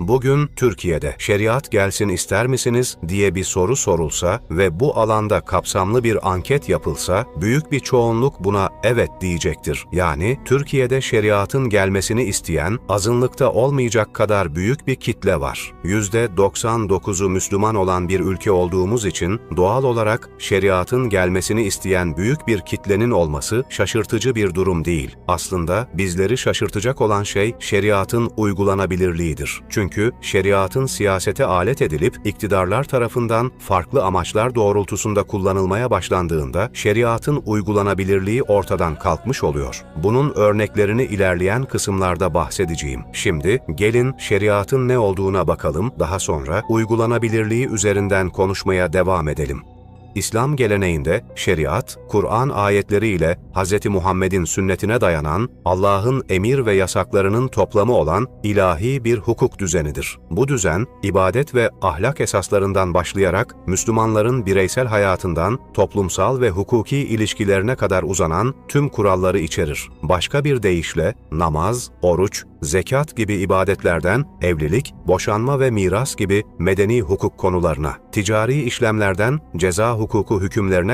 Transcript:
Bugün Türkiye'de şeriat gelsin ister misiniz diye bir soru sorulsa ve bu alanda kapsamlı bir anket yapılsa büyük bir çoğunluk buna evet diyecektir. Yani Türkiye'de şeriatın gelmesini isteyen azınlıkta olmayacak kadar büyük bir kitle var. %99'u Müslüman olan bir ülke olduğumuz için doğal olarak şeriatın gelmesini isteyen büyük bir kitlenin olması şaşırtıcı bir durum değil. Aslında bizleri şaşırtacak olan şey şeriatın uygulanabilirliğidir. Çünkü şeriatın siyasete alet edilip iktidarlar tarafından farklı amaçlar doğrultusunda kullanılmaya başlandığında şeriatın uygulanabilirliği ortadan kalkmış oluyor. Bunun örneklerini ilerleyen kısımlarda bahsedeceğim. Şimdi gelin şeriatın ne olduğuna bakalım, daha sonra uygulanabilirliği üzerinden konuşmaya devam edelim. İslam geleneğinde şeriat, Kur'an ayetleriyle Hz. Muhammed'in sünnetine dayanan, Allah'ın emir ve yasaklarının toplamı olan ilahi bir hukuk düzenidir. Bu düzen, ibadet ve ahlak esaslarından başlayarak Müslümanların bireysel hayatından toplumsal ve hukuki ilişkilerine kadar uzanan tüm kuralları içerir. Başka bir deyişle namaz, oruç, zekat gibi ibadetlerden evlilik, boşanma ve miras gibi medeni hukuk konularına, ticari işlemlerden ceza hukuku hükümlerine